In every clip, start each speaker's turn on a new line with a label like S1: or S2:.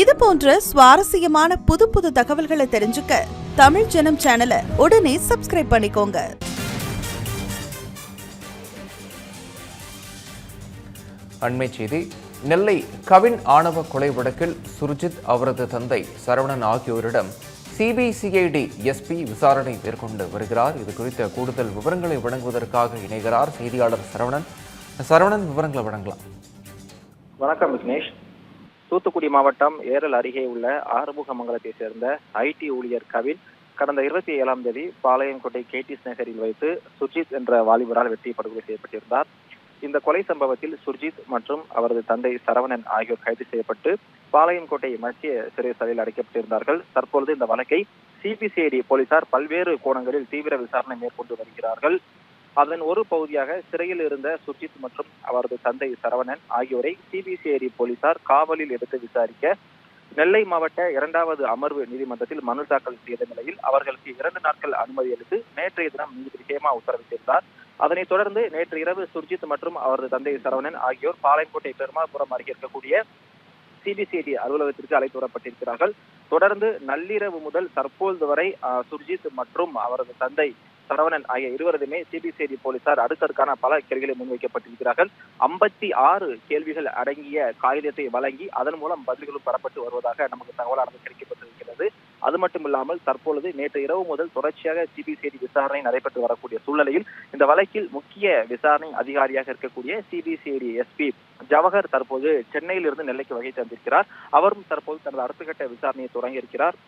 S1: இது போன்ற சுவாரஸ்யமான புது புது தகவல்களை தெரிஞ்சுக்க தமிழ் ஜனம் சேனலை உடனே சப்ஸ்கிரைப் பண்ணிக்கோங்க.
S2: அண்மை செய்தி நெல்லை கவின் ஆணவ கொலை வழக்கில் சுர்ஜித் அவரது தந்தை சரவணன் ஆகியோரிடம் சிபிசிஐடி எஸ்பி விசாரணை மேற்கொண்டு வருகிறார். இது குறித்த கூடுதல் விவரங்களை வழங்குவதற்காக இணைகிறார் செய்தியாளர் சரவணன். சரவணன் விவரங்களை வழங்கலாம்.
S3: வணக்கம் விக்னேஷ். தூத்துக்குடி மாவட்டம் ஏரல் அருகே உள்ள ஆறுமுகமங்கலத்தை சேர்ந்த ஐடி ஊழியர் கவின் கடந்த இருபத்தி ஏழாம் தேதி பாளையங்கோட்டை கேடிஸ் நகரில் வைத்து சுர்ஜித் என்ற வாலிபரால் வெட்டி படுகொலை செய்யப்பட்டிருந்தார். இந்த கொலை சம்பவத்தில் சுர்ஜித் மற்றும் அவரது தந்தை சரவணன் ஆகியோர் கைது செய்யப்பட்டு பாளையங்கோட்டை மத்திய சிறைச்சாலையில் அடைக்கப்பட்டிருந்தார்கள். தற்பொழுது இந்த வழக்கை சிபிசிஐடி போலீசார் பல்வேறு கோணங்களில் தீவிர விசாரணை மேற்கொண்டு வருகிறார்கள். அதன் ஒரு பகுதியாக சிறையில் இருந்த சுர்ஜித் மற்றும் அவரது தந்தை சரவணன் ஆகியோரை சிபிசிஐடி போலீசார் காவலில் எடுத்து விசாரிக்க நெல்லை மாவட்ட இரண்டாவது அமர்வு நீதிமன்றத்தில் மனு தாக்கல் செய்த நிலையில் அவர்களுக்கு இரண்டு நாட்கள் அனுமதி அளித்து நேற்றைய தினம் நீதிபதி ஹேமா உத்தரவிட்டிருந்தார் அதனைத் தொடர்ந்து நேற்று இரவு சுர்ஜித் மற்றும் அவரது தந்தை சரவணன் ஆகியோர் பாளையங்கோட்டை பெருமாள்புரம் அருகே இருக்கக்கூடிய சிபிசிஐடி அலுவலகத்திற்கு அழைத்து வரப்பட்டிருக்கிறார்கள். தொடர்ந்து நள்ளிரவு முதல் தற்போது வரை சுர்ஜித் மற்றும் அவரது தந்தை சரவணன் ஆகிய இருவரதுமே சிபிசிஐடி போலீசார் அடுக்கடுக்கான பல கேள்விகளை முன்வைக்கப்பட்டிருக்கிறார்கள். ஐம்பத்தி ஆறு கேள்விகள் அடங்கிய காகிதத்தை வழங்கி அதன் மூலம் பதில்களும் பெறப்பட்டு வருவதாக நமக்கு தகவலானது கிடைக்கப்பட்டிருக்கிறது அது மட்டும் இல்லாமல் தற்பொழுது நேற்று இரவு முதல் தொடர்ச்சியாக சிபிசிஐடி விசாரணை நடைபெற்று வரக்கூடிய சூழ்நிலையில் இந்த வழக்கில் முக்கிய விசாரணை அதிகாரியாக இருக்கக்கூடிய சிபிசிஐடி எஸ்பி ஜவஹர் தற்போது சென்னையிலிருந்து நெல்லைக்கு வகை தந்திருக்கிறார். அவரும் தற்போது தனது அடுத்த கட்ட விசாரணையை தொடங்கி இருக்கிறார்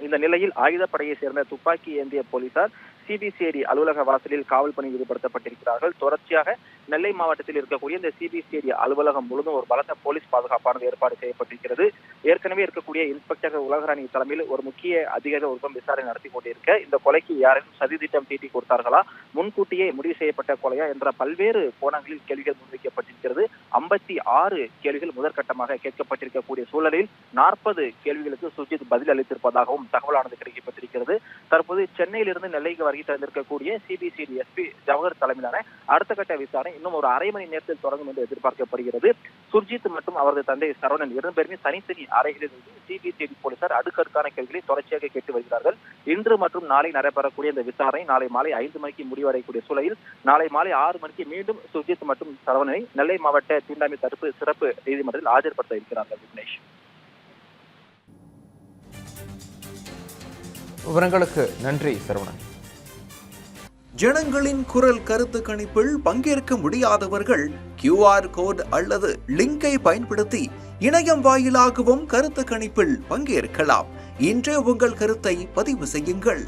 S3: இந்த நிலையில் ஆயுதப்படையை சேர்ந்த துப்பாக்கி ஏந்திய போலீசார் சிபிசிஐடி அலுவலக வாசலில் காவல் பணியில் ஈடுபடுத்தப்பட்டிருக்கிறார்கள். தொடர்ச்சியாக நெல்லை மாவட்டத்தில் இருக்கக்கூடிய இந்த சிபிசிஐடி அலுவலகம் முழுவதும் ஒரு பலத்த போலீஸ் பாதுகாப்பானது ஏற்பாடு செய்யப்பட்டிருக்கிறது. ஏற்கனவே இருக்கக்கூடிய இன்ஸ்பெக்டர் உலகராணி தலைமையில் ஒரு முக்கிய அதிகாரி ஒருவரும் விசாரணை நடத்தி கொண்டிருக்க இந்த கொலைக்கு யாரும் சதி திட்டம் தீட்டி கொடுத்தார்களா? முன்கூட்டியே முடிவு செய்யப்பட்ட கொலையா என்ற பல்வேறு கோணங்களில் கேள்விகள் முன்வைக்கப்பட்டிருக்கிறது. ஐம்பத்தி ஆறு கேள்விகள் முதற்கட்டமாக கேட்கப்பட்டிருக்கக்கூடிய சூழலில் நாற்பது கேள்விகளுக்கு சுஜித் பதில் அளித்திருப்பதாகவும் தகவலானது கிடைக்கப்பட்டிருக்கிறது. தற்போது சென்னையிலிருந்து நெல்லைக்கு வருகை தந்திருக்கக்கூடிய சிபிசிடி எஸ்பி ஜவஹர் தலைமையிலான அடுத்த கட்ட விசாரணை இன்னும் ஒரு அரை மணி நேரத்தில் தொடங்கும் என்று எதிர்பார்க்கப்படுகிறது. சுர்ஜித் மற்றும் அவரது தந்தை சரவணன் இரண்டு பேருமே தனித்தனி அறைகளில் இருந்து சிபிசிஐடி போலீசார் அடுக்கடுக்கான கேள்விகளை தொடர்ச்சியாக கேட்டு வருகிறார்கள். இன்று மற்றும் நாளை நடைபெறக்கூடிய இந்த விசாரணை நாளை மாலை ஐந்து மணிக்கு முடிவடையக்கூடிய சூழலில் நாளை மாலை ஆறு மணிக்கு மீண்டும் சுர்ஜித் மற்றும் சரவணனை நெல்லை மாவட்ட தீண்டாமை தடுப்பு சிறப்பு நீதிமன்றத்தில் ஆஜர்படுத்த இருக்கிறார்கள் விக்னேஷ்.
S2: விவரங்களுக்கு நன்றி சரவணன்.
S4: ஜனங்களின் குரல் கருத்து கணிப்பில் பங்கேற்க முடியாதவர்கள் கியூஆர் கோட் அல்லது லிங்கை பயன்படுத்தி இணையம் வாயிலாகவும் கருத்து கணிப்பில் பங்கேற்கலாம். இன்றே உங்கள் கருத்தை பதிவு செய்யுங்கள்.